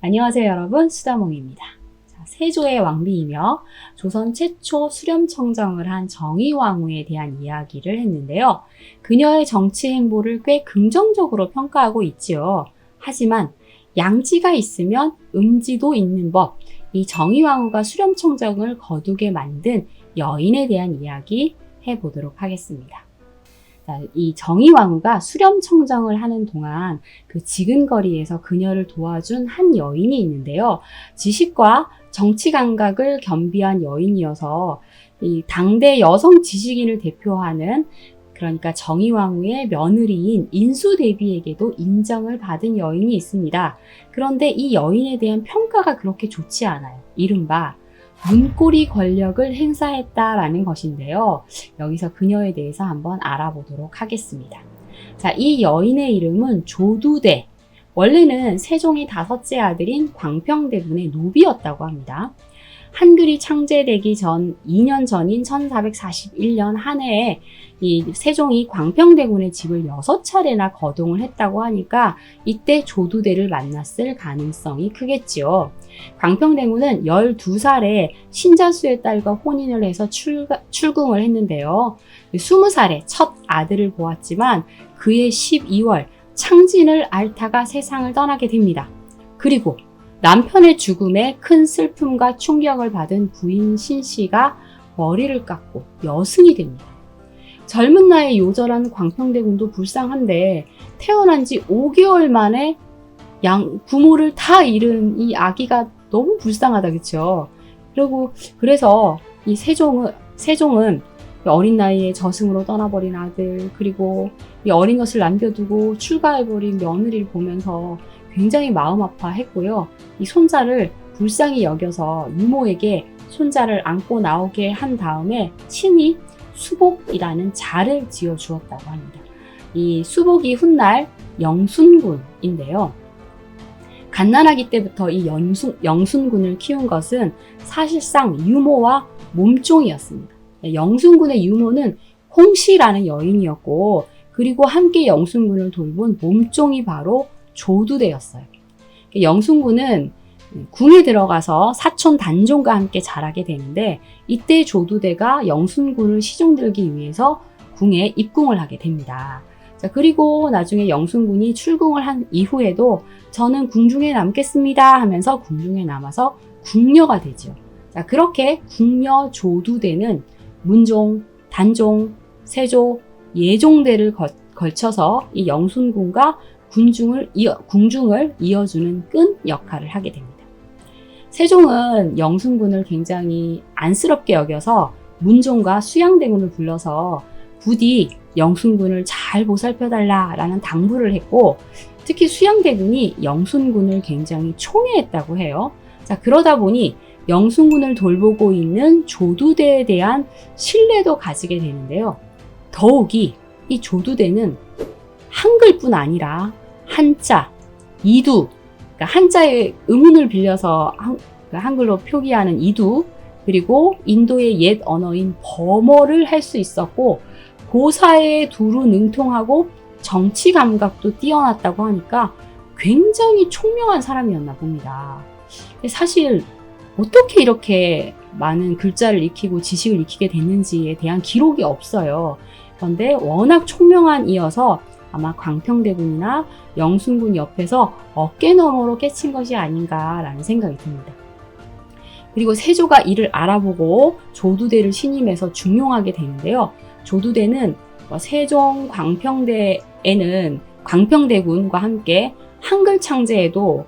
안녕하세요 여러분 수다몽입니다. 자, 세조의 왕비이며 조선 최초 수렴청정을 한 정의왕후에 대한 이야기를 했는데요. 그녀의 정치 행보를 꽤 긍정적으로 평가하고 있지요. 하지만 양지가 있으면 음지도 있는 법, 이 정의왕후가 수렴청정을 거두게 만든 여인에 대한 이야기 해보도록 하겠습니다. 자, 이 정의왕후가 수렴청정을 하는 동안 그 지근거리에서 그녀를 도와준 한 여인이 있는데요. 지식과 정치 감각을 겸비한 여인이어서 이 당대 여성 지식인을 대표하는 그러니까 정의왕후의 며느리인 인수대비에게도 인정을 받은 여인이 있습니다. 그런데 이 여인에 대한 평가가 그렇게 좋지 않아요. 이른바 문고리 권력을 행사했다라는 것인데요. 여기서 그녀에 대해서 한번 알아보도록 하겠습니다. 자, 이 여인의 이름은 조두대. 원래는 세종의 다섯째 아들인 광평대군의 노비였다고 합니다. 한글이 창제되기 전 2년 전인 1441년 한 해에 이 세종이 광평대군의 집을 6차례나 거동을 했다고 하니까 이때 조두대를 만났을 가능성이 크겠지요. 광평대군은 12살에 신자수의 딸과 혼인을 해서 출가, 출궁을 했는데요. 20살에 첫 아들을 보았지만 그해 12월 창진을 앓다가 세상을 떠나게 됩니다. 그리고 남편의 죽음에 큰 슬픔과 충격을 받은 부인 신 씨가 머리를 깎고 여승이 됩니다. 젊은 나이에 요절한 광평대군도 불쌍한데 태어난 지 5개월 만에 양 부모를 다 잃은 이 아기가 너무 불쌍하다 그쵸? 그리고 그래서 이 세종은 세종은 어린 나이에 저승으로 떠나버린 아들 그리고 이 어린 것을 남겨두고 출가해버린 며느리를 보면서 굉장히 마음 아파했고요. 이 손자를 불쌍히 여겨서 이모에게 손자를 안고 나오게 한 다음에 친히 수복이라는 자를 지어 주었다고 합니다. 이 수복이 훗날 영순군인데요. 갓난아기 때부터 이 영순, 영순군을 키운 것은 사실상 유모와 몸종이었습니다. 영순군의 유모는 홍씨라는 여인이었고 그리고 함께 영순군을 돌본 몸종이 바로 조두대였어요. 영순군은 궁에 들어가서 사촌 단종과 함께 자라게 되는데 이때 조두대가 영순군을 시종들기 위해서 궁에 입궁을 하게 됩니다. 자, 그리고 나중에 영순군이 출궁을 한 이후에도 저는 궁중에 남겠습니다 하면서 궁중에 남아서 궁녀가 되죠. 자, 그렇게 궁녀 조두대는 문종, 단종, 세조, 예종대를 거, 걸쳐서 이 영순군과 군중을 이어, 궁중을 이어주는 끈 역할을 하게 됩니다. 세종은 영순군을 굉장히 안쓰럽게 여겨서 문종과 수양대군을 불러서 부디 영순군을 잘 보살펴달라라는 당부를 했고 특히 수양대군이 영순군을 굉장히 총애했다고 해요. 자 그러다 보니 영순군을 돌보고 있는 조두대에 대한 신뢰도 가지게 되는데요. 더욱이 이 조두대는 한글뿐 아니라 한자, 이두, 그러니까 한자의 의문을 빌려서 한, 그러니까 한글로 표기하는 이두, 그리고 인도의 옛 언어인 버머를 할 수 있었고 고사에 두루 능통하고 정치 감각도 뛰어났다고 하니까 굉장히 총명한 사람이었나 봅니다. 사실 어떻게 이렇게 많은 글자를 익히고 지식을 익히게 됐는지에 대한 기록이 없어요. 그런데 워낙 총명한 이어서 아마 광평대군이나 영순군 옆에서 어깨 너머로 깨친 것이 아닌가라는 생각이 듭니다. 그리고 세조가 이를 알아보고 조두대를 신임해서 중용하게 되는데요. 조두대는 뭐 세종 광평대에는 광평대군과 함께 한글 창제에도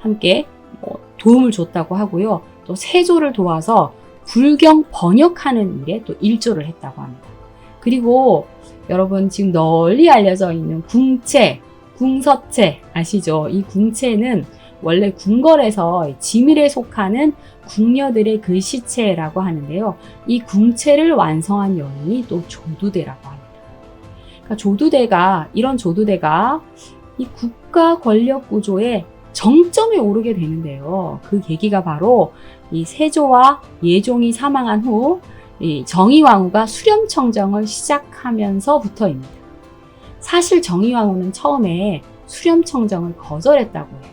함께 뭐 도움을 줬다고 하고요. 또 세조를 도와서 불경 번역하는 일에 또 일조를 했다고 합니다. 그리고 여러분 지금 널리 알려져 있는 궁체, 궁서체 아시죠? 이 궁체는 원래 궁궐에서 지밀에 속하는 궁녀들의 글씨체라고 하는데요. 이 궁체를 완성한 여인이 또 조두대라고 합니다. 그러니까 조두대가 이런 조두대가 이 국가 권력 구조의 정점에 오르게 되는데요. 그 계기가 바로 이 세조와 예종이 사망한 후 정의왕후가 수렴청정을 시작하면서부터입니다. 사실 정의왕후는 처음에 수렴청정을 거절했다고 해요.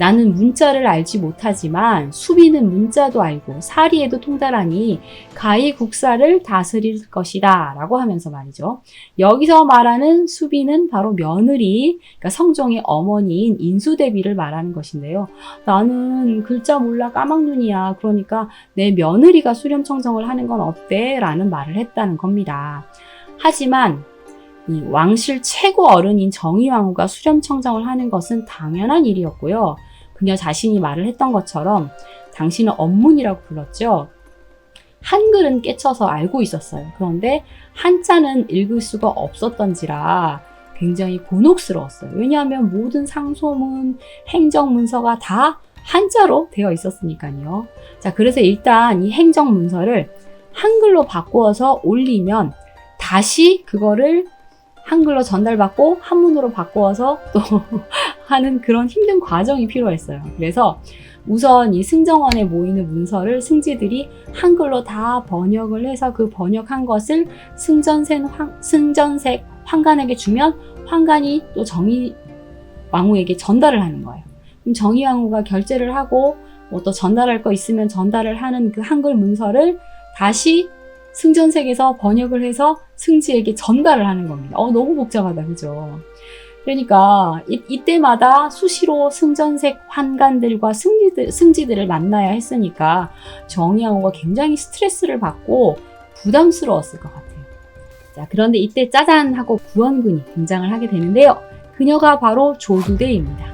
나는 문자를 알지 못하지만 수비는 문자도 알고 사리에도 통달하니 가히 국사를 다스릴 것이다 라고 하면서 말이죠. 여기서 말하는 수비는 바로 며느리, 그러니까 성종의 어머니인 인수대비를 말하는 것인데요. 나는 글자 몰라 까막눈이야. 그러니까 내 며느리가 수렴청정을 하는 건 어때? 라는 말을 했다는 겁니다. 하지만 이 왕실 최고 어른인 정의왕후가 수렴청정을 하는 것은 당연한 일이었고요. 그녀 자신이 말을 했던 것처럼 당신은 언문이라고 불렀죠. 한글은 깨쳐서 알고 있었어요. 그런데 한자는 읽을 수가 없었던지라 굉장히 곤혹스러웠어요. 왜냐하면 모든 상소문, 행정문서가 다 한자로 되어 있었으니까요. 자, 그래서 일단 이 행정문서를 한글로 바꾸어서 올리면 다시 그거를 한글로 전달받고 한문으로 바꾸어서 또 하는 그런 힘든 과정이 필요했어요. 그래서 우선 이 승정원에 모이는 문서를 승지들이 한글로 다 번역을 해서 그 번역한 것을 승전색, 황, 승전색 황간에게 주면 황간이 또 정의 왕후에게 전달을 하는 거예요. 그럼 정의 왕후가 결제를 하고 뭐 또 전달할 거 있으면 전달을 하는 그 한글 문서를 다시 승전색에서 번역을 해서 승지에게 전달을 하는 겁니다. 어, 너무 복잡하다, 그죠? 그러니까 이, 이때마다 수시로 승전색 환관들과 승지들, 승지들을 만나야 했으니까 정의왕후가 굉장히 스트레스를 받고 부담스러웠을 것 같아요. 자, 그런데 이때 짜잔 하고 구원군이 등장을 하게 되는데요. 그녀가 바로 조두대입니다.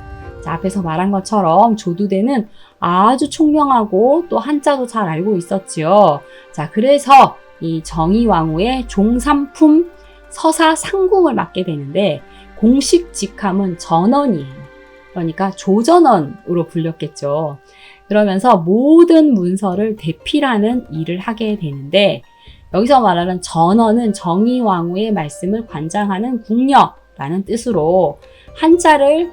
자, 앞에서 말한 것처럼 조두대는 아주 총명하고 또 한자도 잘 알고 있었지요. 자, 그래서 이 정의왕후의 종삼품 서사 상궁을 맡게 되는데 공식 직함은 전원이에요. 그러니까 조전원으로 불렸겠죠. 그러면서 모든 문서를 대필하는 일을 하게 되는데 여기서 말하는 전원은 정의왕후의 말씀을 관장하는 궁녀라는 뜻으로 한자를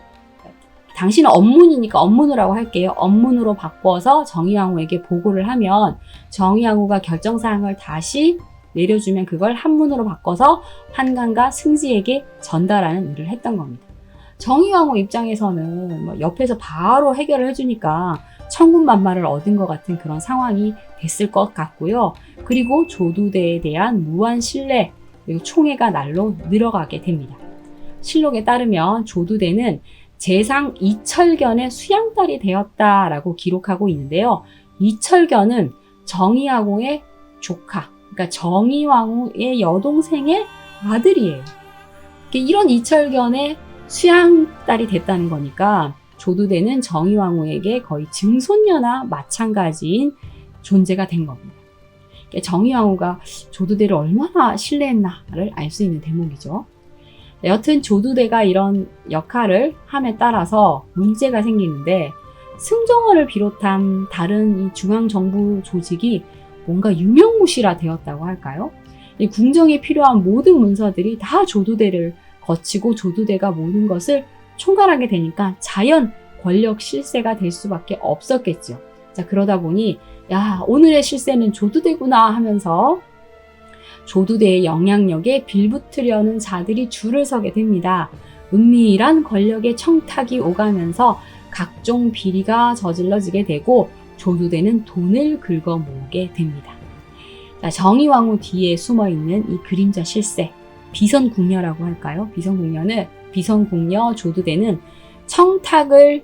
당신은 업문이니까 업문으라고 할게요. 업문으로 바꿔서 정의왕후에게 보고를 하면 정의왕후가 결정사항을 다시 내려주면 그걸 한문으로 바꿔서 환관과 승지에게 전달하는 일을 했던 겁니다. 정의왕후 입장에서는 뭐 옆에서 바로 해결을 해주니까 천군만마를 얻은 것 같은 그런 상황이 됐을 것 같고요. 그리고 조두대에 대한 무한 신뢰 그리고 총애가 날로 늘어가게 됩니다. 실록에 따르면 조두대는 재상 이철견의 수양딸이 되었다라고 기록하고 있는데요. 이철견은 정의왕후의 조카, 그러니까 정의왕후의 여동생의 아들이에요. 이런 이철견의 수양딸이 됐다는 거니까 조두대는 정의왕후에게 거의 증손녀나 마찬가지인 존재가 된 겁니다. 정의왕후가 조두대를 얼마나 신뢰했나를 알 수 있는 대목이죠. 여튼 조두대가 이런 역할을 함에 따라서 문제가 생기는데 승정원을 비롯한 다른 이 중앙정부 조직이 뭔가 유명무실화 되었다고 할까요? 이 궁정에 필요한 모든 문서들이 다 조두대를 거치고 조두대가 모든 것을 총괄하게 되니까 자연 권력 실세가 될 수밖에 없었겠죠. 자, 그러다 보니, 야, 오늘의 실세는 조두대구나 하면서 조두대의 영향력에 빌붙으려는 자들이 줄을 서게 됩니다. 은밀한 권력의 청탁이 오가면서 각종 비리가 저질러지게 되고 조두대는 돈을 긁어 모으게 됩니다. 정의왕후 뒤에 숨어 있는 이 그림자 실세, 비선궁녀라고 할까요? 비선궁녀는 비선궁녀 조두대는 청탁을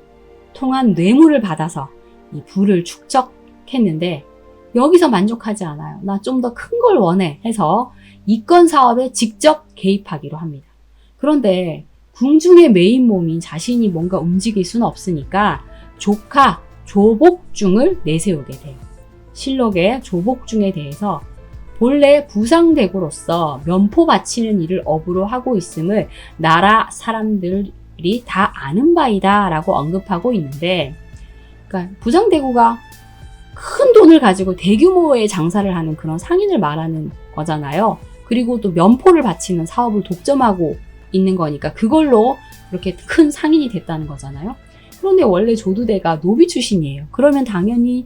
통한 뇌물을 받아서 이 부를 축적했는데 여기서 만족하지 않아요. 나 좀 더 큰 걸 원해 해서 이권 사업에 직접 개입하기로 합니다. 그런데 궁중의 메인 몸인 자신이 뭔가 움직일 수는 없으니까 조카 조복중을 내세우게 돼요. 실록의 조복중에 대해서 본래 부상대구로서 면포 바치는 일을 업으로 하고 있음을 나라 사람들이 다 아는 바이다 라고 언급하고 있는데 그러니까 부상대구가 큰 돈을 가지고 대규모의 장사를 하는 그런 상인을 말하는 거잖아요. 그리고 또 면포를 바치는 사업을 독점하고 있는 거니까 그걸로 그렇게 큰 상인이 됐다는 거잖아요. 그런데 원래 조두대가 노비 출신이에요. 그러면 당연히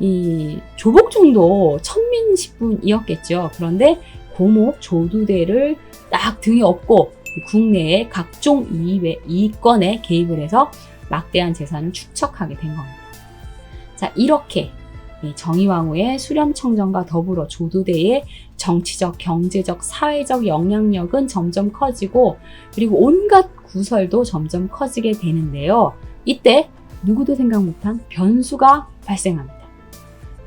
이 조복중도 천민식분이었겠죠. 그런데 고모 조두대를 딱 등에 업고 국내의 각종 이익, 이권에 개입을 해서 막대한 재산을 축적하게 된 겁니다. 자, 이렇게 이 정의왕후의 수렴청정과 더불어 조두대의 정치적, 경제적, 사회적 영향력은 점점 커지고 그리고 온갖 구설도 점점 커지게 되는데요. 이때 누구도 생각 못한 변수가 발생합니다.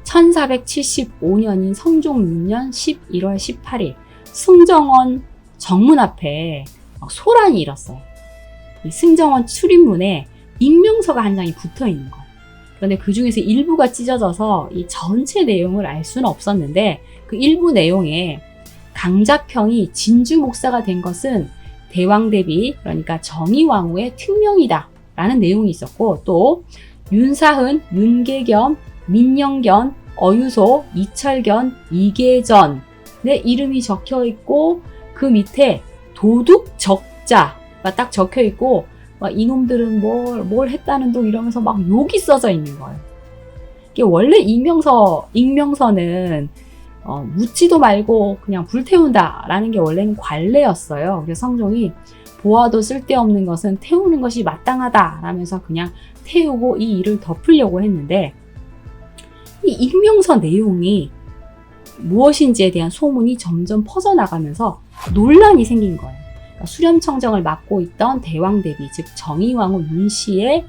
1475년인 성종 6년 11월 18일 승정원 정문 앞에 소란이 일었어요. 이 승정원 출입문에 익명서가 한 장이 붙어 있는 거예요. 그런데 그 중에서 일부가 찢어져서 이 전체 내용을 알 수는 없었는데 그 일부 내용에 강자평이 진주 목사가 된 것은 대왕 대비 그러니까 정의왕후의 특명이다 라는 내용이 있었고 또 윤사흔, 윤계겸, 민영견, 어유소, 이철견, 이계전의 이름이 적혀 있고 그 밑에 도둑 적자가 딱 적혀 있고 막 이놈들은 뭘, 뭘 했다는 둥 이러면서 막 욕이 써져 있는 거예요. 이게 원래 익명서, 익명서는 어, 묻지도 말고 그냥 불태운다라는 게 원래는 관례였어요. 그래서 성종이 보아도 쓸데없는 것은 태우는 것이 마땅하다라면서 그냥 태우고 이 일을 덮으려고 했는데 이 익명서 내용이 무엇인지에 대한 소문이 점점 퍼져나가면서 논란이 생긴 거예요. 그러니까 수렴청정을 맡고 있던 대왕대비, 즉 정의왕후 윤씨의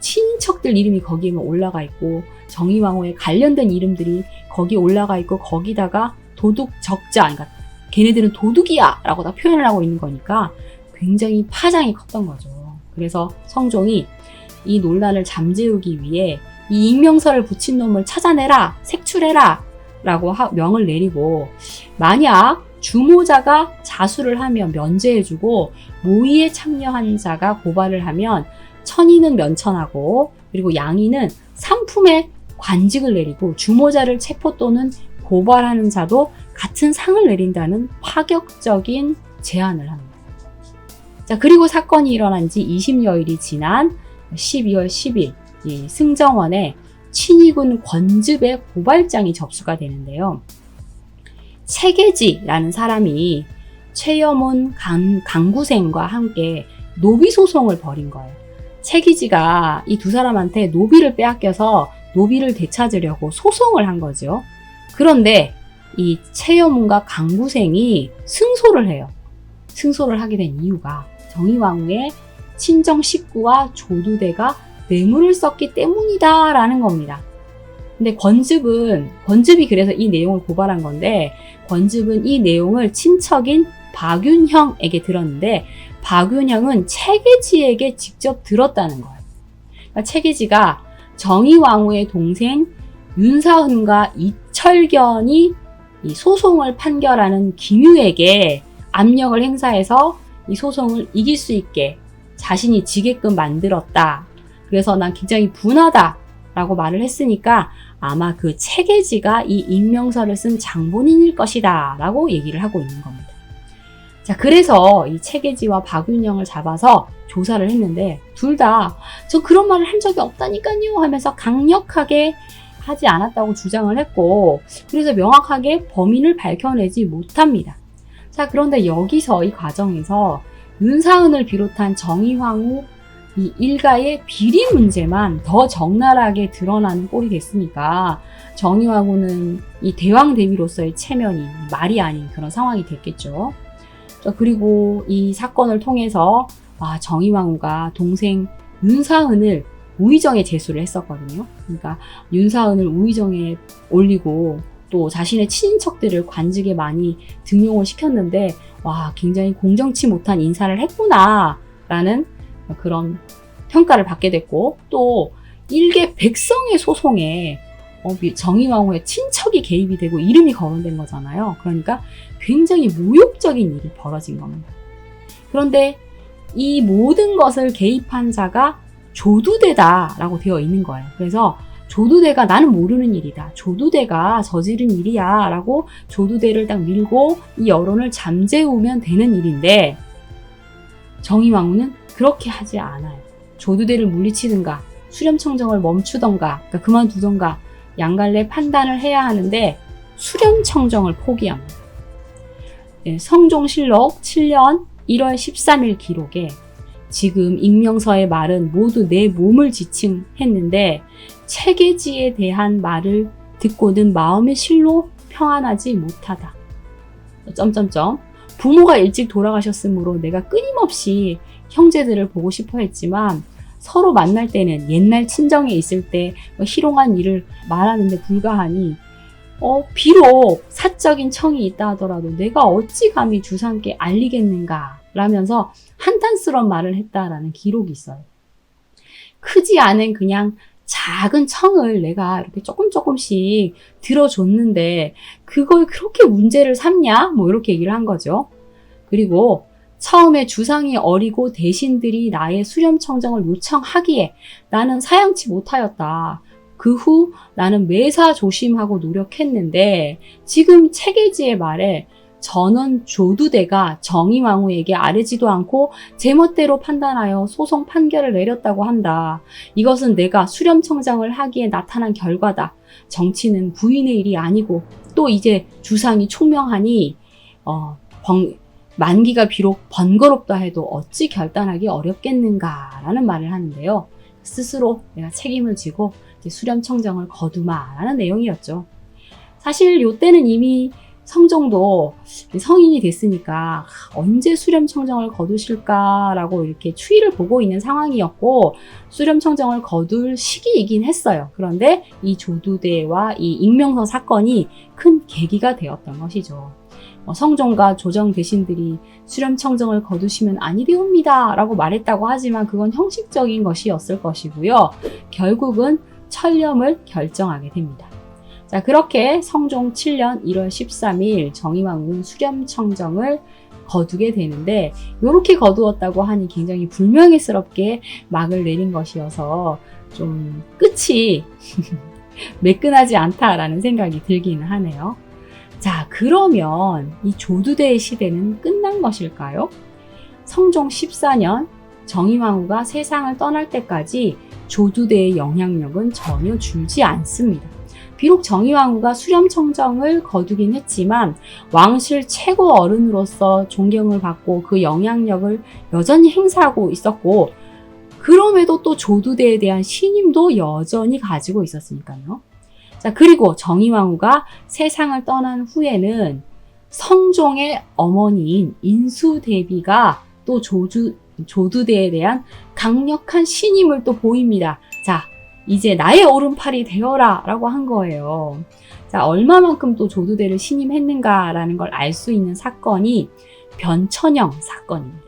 친척들 이름이 거기에 올라가 있고 정의왕후에 관련된 이름들이 거기 올라가 있고 거기다가 도둑 적자, 그러니까 걔네들은 도둑이야! 라고 다 표현을 하고 있는 거니까 굉장히 파장이 컸던 거죠. 그래서 성종이 이 논란을 잠재우기 위해 이 익명서를 붙인 놈을 찾아내라! 색출해라! 라고 명을 내리고 만약 주모자가 자수를 하면 면제해주고 모의에 참여한 자가 고발을 하면 천인은 면천하고 그리고 양인은 상품에 관직을 내리고 주모자를 체포 또는 고발하는 자도 같은 상을 내린다는 파격적인 제안을 합니다. 자, 그리고 사건이 일어난 지 20여일이 지난 12월 10일 이 승정원에 친위군 권즙의 고발장이 접수가 되는데요. 체계지라는 사람이 최여문 강, 강구생과 함께 노비 소송을 벌인 거예요. 체기지가 이 두 사람한테 노비를 빼앗겨서 노비를 되찾으려고 소송을 한 거죠. 그런데 이 최여문과 강구생이 승소를 해요. 승소를 하게 된 이유가 정의왕후의 친정 식구와 조두대가 뇌물을 썼기 때문이다라는 겁니다. 근데 권즙은 권즙이 그래서 이 내용을 고발한 건데 권즙은 이 내용을 친척인 박윤형에게 들었는데 박윤형은 체계지에게 직접 들었다는 거예요. 그러니까 체계지가 정의왕후의 동생 윤사흔과 이철견이 이 소송을 판결하는 김유에게 압력을 행사해서 이 소송을 이길 수 있게 자신이 지게끔 만들었다. 그래서 난 굉장히 분하다. 라고 말을 했으니까 아마 그 체계지가 이 익명서를 쓴 장본인일 것이다. 라고 얘기를 하고 있는 겁니다. 자, 그래서 이 체계지와 박윤영을 잡아서 조사를 했는데 둘 다 저 그런 말을 한 적이 없다니까요 하면서 강력하게 하지 않았다고 주장을 했고 그래서 명확하게 범인을 밝혀내지 못합니다. 자, 그런데 여기서 이 과정에서 윤사은을 비롯한 정의황후 이 일가의 비리 문제만 더 적나라하게 드러나는 꼴이 됐으니까 정의왕후는 이 대왕 대비로서의 체면이 말이 아닌 그런 상황이 됐겠죠. 그리고 이 사건을 통해서 아, 정의왕후가 동생 윤사은을 우의정에 제수를 했었거든요. 그러니까 윤사은을 우의정에 올리고 또 자신의 친인척들을 관직에 많이 등용을 시켰는데 와 굉장히 공정치 못한 인사를 했구나라는 그런 평가를 받게 됐고 또 일개 백성의 소송에 어, 정의왕후의 친척이 개입이 되고 이름이 거론된 거잖아요. 그러니까 굉장히 모욕적인 일이 벌어진 겁니다. 그런데 이 모든 것을 개입한 자가 조두대다라고 되어 있는 거예요. 그래서 조두대가 나는 모르는 일이다. 조두대가 저지른 일이야. 라고 조두대를 딱 밀고 이 여론을 잠재우면 되는 일인데 정의왕후는 그렇게 하지 않아요. 조두대를 물리치든가 수렴 청정을 멈추던가 그러니까 그만두던가 양갈래 판단을 해야 하는데 수렴 청정을 포기합니다. 네, 성종실록 7년 1월 13일 기록에 지금 익명서의 말은 모두 내 몸을 지칭했는데 체계지에 대한 말을 듣고는 마음의 실로 평안하지 못하다. 점점점. 부모가 일찍 돌아가셨으므로 내가 끊임없이 형제들을 보고 싶어 했지만 서로 만날 때는 옛날 친정에 있을 때뭐 희롱한 일을 말하는데 불과하니 어, 비록 사적인 청이 있다 하더라도 내가 어찌 감히 주상께 알리겠는가 라면서 한탄스러운 말을 했다라는 기록이 있어요. 크지 않은 그냥 작은 청을 내가 이렇게 조금 조금씩 들어줬는데 그걸 그렇게 문제를 삼냐? 뭐 이렇게 얘기를 한 거죠. 그리고 처음에 주상이 어리고 대신들이 나의 수렴 청정을 요청하기에 나는 사양치 못하였다. 그 후 나는 매사 조심하고 노력했는데 지금 체계지의 말에 전원 조두대가 정의왕후에게 아뢰지도 않고 제멋대로 판단하여 소송 판결을 내렸다고 한다. 이것은 내가 수렴청장을 하기에 나타난 결과다. 정치는 부인의 일이 아니고 또 이제 주상이 총명하니 어, 번- 만기가 비록 번거롭다 해도 어찌 결단하기 어렵겠는가라는 말을 하는데요. 스스로 내가 책임을 지고 이제 수렴 청정을 거두마라는 내용이었죠. 사실 요때는 이미 성종도 성인이 됐으니까 언제 수렴 청정을 거두실까라고 이렇게 추이를 보고 있는 상황이었고 수렴 청정을 거둘 시기이긴 했어요. 그런데 이 조두대와 이 익명서 사건이 큰 계기가 되었던 것이죠. 어, 성종과 조정 대신들이 수렴청정을 거두시면 아니 되옵니다 라고 말했다고 하지만 그건 형식적인 것이었을 것이고요. 결국은 철렴을 결정하게 됩니다. 자, 그렇게 성종 7년 1월 13일 정의왕후는 수렴청정을 거두게 되는데 이렇게 거두었다고 하니 굉장히 불명예스럽게 막을 내린 것이어서 좀 끝이 매끈하지 않다라는 생각이 들기는 하네요. 자, 그러면 이 조두대의 시대는 끝난 것일까요? 성종 14년 정의왕후가 세상을 떠날 때까지 조두대의 영향력은 전혀 줄지 않습니다. 비록 정의왕후가 수렴청정을 거두긴 했지만 왕실 최고 어른으로서 존경을 받고 그 영향력을 여전히 행사하고 있었고 그럼에도 또 조두대에 대한 신임도 여전히 가지고 있었으니까요. 자, 그리고 정의왕후가 세상을 떠난 후에는 성종의 어머니인 인수대비가 또 조주, 조두대에 대한 강력한 신임을 또 보입니다. 자, 이제 나의 오른팔이 되어라 라고 한 거예요. 자, 얼마만큼 또 조두대를 신임했는가라는 걸 알 수 있는 사건이 변천영 사건입니다.